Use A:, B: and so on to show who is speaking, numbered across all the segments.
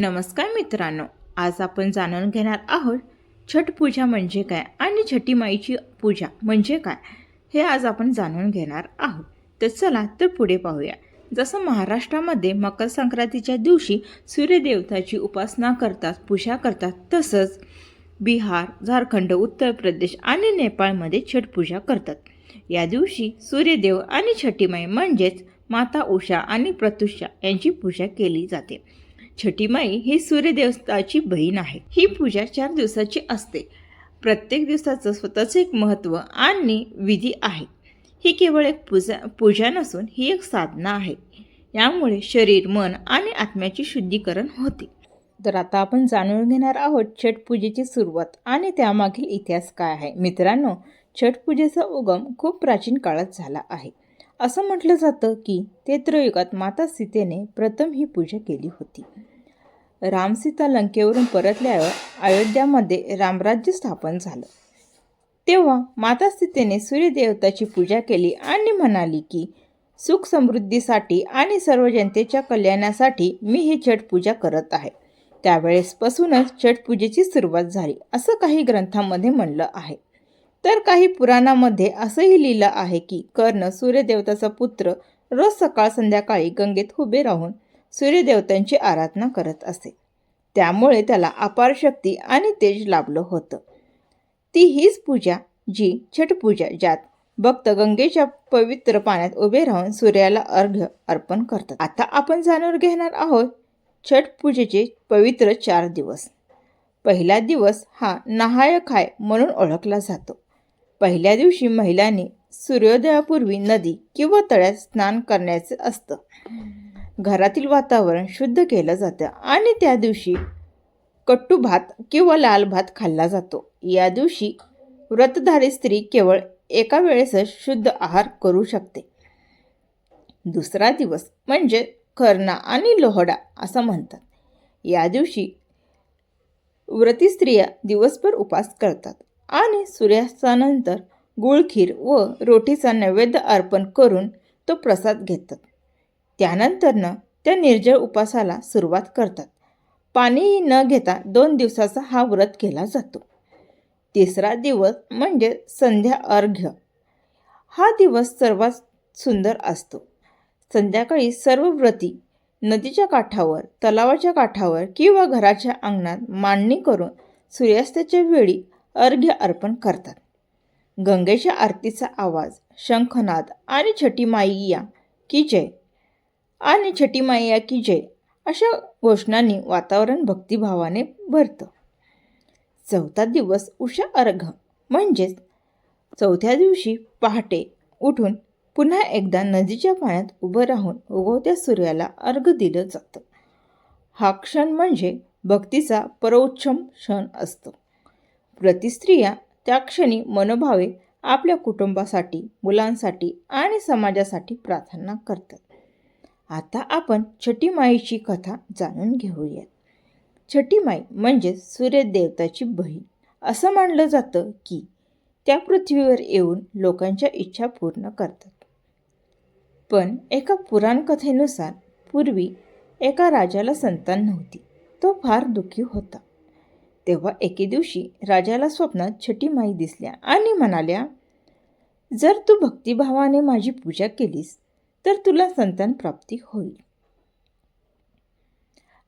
A: नमस्कार मित्रांनो आज आपण जाणून घेणार आहोत छठ पूजा म्हणजे काय आणि छठी माईची पूजा म्हणजे काय हे आज आपण जाणून घेणार आहोत. तर चला तर पुढे पाहूया. जसं महाराष्ट्रामध्ये मकर संक्रांतीच्या दिवशी सूर्यदेवताची उपासना करतात पूजा करतात तसंच बिहार झारखंड उत्तर प्रदेश आणि नेपाळमध्ये छठ पूजा करतात. या दिवशी सूर्यदेव आणि छठी माई म्हणजेच माता उषा आणि प्रतुषा यांची पूजा केली जाते. छठी माई ही सूर्यदेवताची बहीण आहे. ही पूजा चार दिवसाची असते. प्रत्येक दिवसाचं स्वतःचं एक महत्त्व आणि विधी आहे. ही केवळ एक पूजा पूजा नसून ही एक साधना आहे. यामुळे शरीर मन आणि आत्म्याचे शुद्धीकरण होते. तर आता आपण जाणून घेणार आहोत छठ पूजेची सुरुवात आणि त्यामागील इतिहास काय आहे. मित्रांनो छठ पूजेचा उगम खूप प्राचीन काळात झाला आहे. असं म्हटलं जातं की तेत्रयुगात माता सीतेने प्रथम ही पूजा केली होती. रामसीता लंकेवरून परतल्यावर अयोध्यामध्ये रामराज्य स्थापन झालं. तेव्हा माता सीतेने सूर्यदेवताची पूजा केली आणि म्हणाली की सुख समृद्धीसाठी आणि सर्व जनतेच्या कल्याणासाठी मी ही छठ पूजा करत आहे. त्यावेळेसपासूनच छठ पूजेची सुरुवात झाली असं काही ग्रंथांमध्ये म्हणलं आहे. तर काही पुराणामध्ये असंही लिहिलं आहे की कर्ण सूर्यदेवताचा पुत्र रोज सकाळ संध्याकाळी गंगेत उभे राहून सूर्यदेवतांची आराधना करत असे. त्यामुळे त्याला अपार शक्ती आणि तेज लाभलं होतं. ती हीच पूजा जी छठ पूजा ज्यात भक्त गंगेच्या पवित्र पाण्यात उभे राहून सूर्याला अर्घ्य अर्पण करतात. आता आपण जाणून घेणार आहोत छठ पूजेचे पवित्र चार दिवस. पहिला दिवस हा नहाय खाय म्हणून ओळखला जातो. पहिल्या दिवशी महिलांनी सूर्योदयापूर्वी नदी किंवा तळ्यात स्नान करण्याचे असतं. घरातील वातावरण शुद्ध केलं जातं आणि त्या दिवशी कट्टू भात किंवा लाल भात खाल्ला जातो. या दिवशी व्रतधारी स्त्री केवळ एका वेळेसच शुद्ध आहार करू शकते. दुसरा दिवस म्हणजे खरणा आणि लोहडा असं म्हणतात. या दिवशी व्रती स्त्रिया दिवसभर उपास करतात आणि सूर्यास्तानंतर गुळखीर व रोटीचा नैवेद्य अर्पण करून तो प्रसाद घेतात. त्यानंतरनं त्या निर्जळ उपासाला सुरुवात करतात. पाणीही न घेता दोन दिवसाचा हा व्रत केला जातो. तिसरा दिवस म्हणजे संध्या अर्घ्य. हा दिवस सर्वात सुंदर असतो. संध्याकाळी सर्व व्रती नदीच्या काठावर तलावाच्या काठावर किंवा घराच्या अंगणात मांडणी करून सूर्यास्ताच्या वेळी अर्घ्य अर्पण करतात. गंगेच्या आरतीचा आवाज शंखनाद आणि छठी माईया की जय आणि छठी माया की जय अशा घोषणांनी वातावरण भक्तिभावाने भरतं. चौथा दिवस उषा अर्घ. म्हणजेच चौथ्या दिवशी पहाटे उठून पुन्हा एकदा नदीच्या पाण्यात उभं राहून उगवत्या सूर्याला अर्घ दिलं जातं. हा क्षण म्हणजे भक्तीचा परोक्षम क्षण असतो. प्रतिस्त्रिया त्या क्षणी मनोभावे आपल्या कुटुंबासाठी मुलांसाठी आणि समाजासाठी प्रार्थना करतात. आता आपण छठी माईची कथा जाणून घेऊयात. छठी माई म्हणजे सूर्यदेवताची बहीण. असं मानलं जातं की त्या पृथ्वीवर येऊन लोकांच्या इच्छा पूर्ण करतात. पण एका पुराण कथेनुसार पूर्वी एका राजाला संतान नव्हती. तो फार दुःखी होता. तेव्हा एके दिवशी राजाला स्वप्नात छठी माई दिसल्या आणि म्हणाल्या जर तू भक्तिभावाने माझी पूजा केलीस तर तुला संतान प्राप्ती होईल.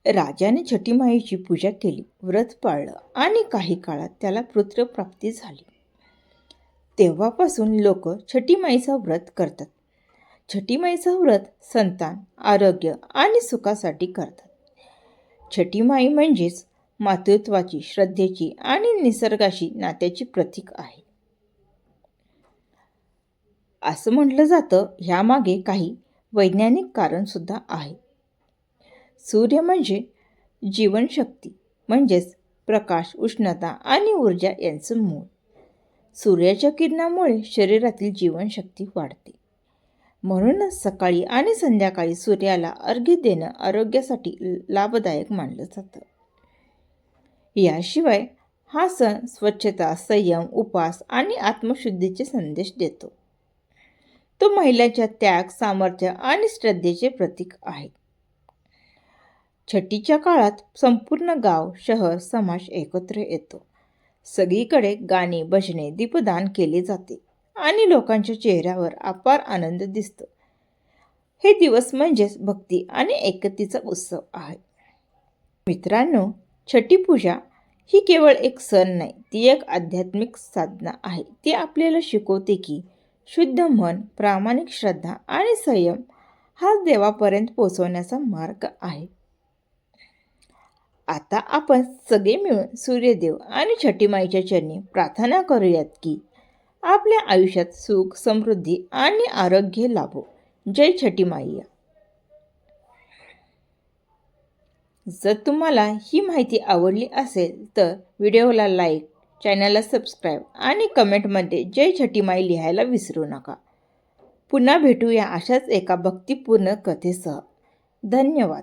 A: राजाने छठी माईची पूजा केली व्रत पाळलं आणि काही काळात त्याला पुत्रप्राप्ती झाली. तेव्हापासून लोक छठी व्रत करतात. छठी व्रत संतान आरोग्य आणि सुखासाठी करतात. छठी माई म्हणजेच मातृत्वाची श्रद्धेची आणि निसर्गाशी नात्याची प्रतीक आहे. असं म्हटलं जातं ह्यामागे काही वैज्ञानिक कारणसुद्धा आहे. सूर्य म्हणजे जीवनशक्ती म्हणजेच प्रकाश उष्णता आणि ऊर्जा यांचं मूळ. सूर्याच्या किरणामुळे शरीरातील जीवनशक्ती वाढते. म्हणूनच सकाळी आणि संध्याकाळी सूर्याला अर्घ्य देणं आरोग्यासाठी लाभदायक मानलं जातं. याशिवाय हा सण स्वच्छता संयम उपास आणि आत्मशुद्धीचे संदेश देतो. तो महिलांच्या त्याग सामर्थ्य आणि श्रद्धेचे प्रतीक आहे. छठीच्या काळात संपूर्ण गाव शहर समाज एकत्र येतो. सगळीकडे गाणी भजने दीपदान केले जाते आणि लोकांच्या चेहऱ्यावर अपार आनंद दिसतो. हे दिवस म्हणजेच भक्ती आणि एकतेचा उत्सव आहे. मित्रांनो छठी पूजा ही केवळ एक सण नाही ती एक आध्यात्मिक साधना आहे. ती आपल्याला शिकवते की शुद्ध मन प्रामाणिक श्रद्धा आणि संयम हा देवापर्यंत पोचवण्याचा मार्ग आहे. आता आपण सगळे मिळून सूर्यदेव आणि छठी माईच्या चरणी प्रार्थना करूयात की आपल्या आयुष्यात सुख समृद्धी आणि आरोग्य लाभो. जय छठी माईया जर तुम्हाला ही माहिती आवडली असेल तर व्हिडिओला लाईक चॅनलला सबस्क्राईब आणि कमेंटमध्ये जय छठी माई लिहायला विसरू नका. पुन्हा भेटूया अशाच एका भक्तिपूर्ण कथेसह. धन्यवाद.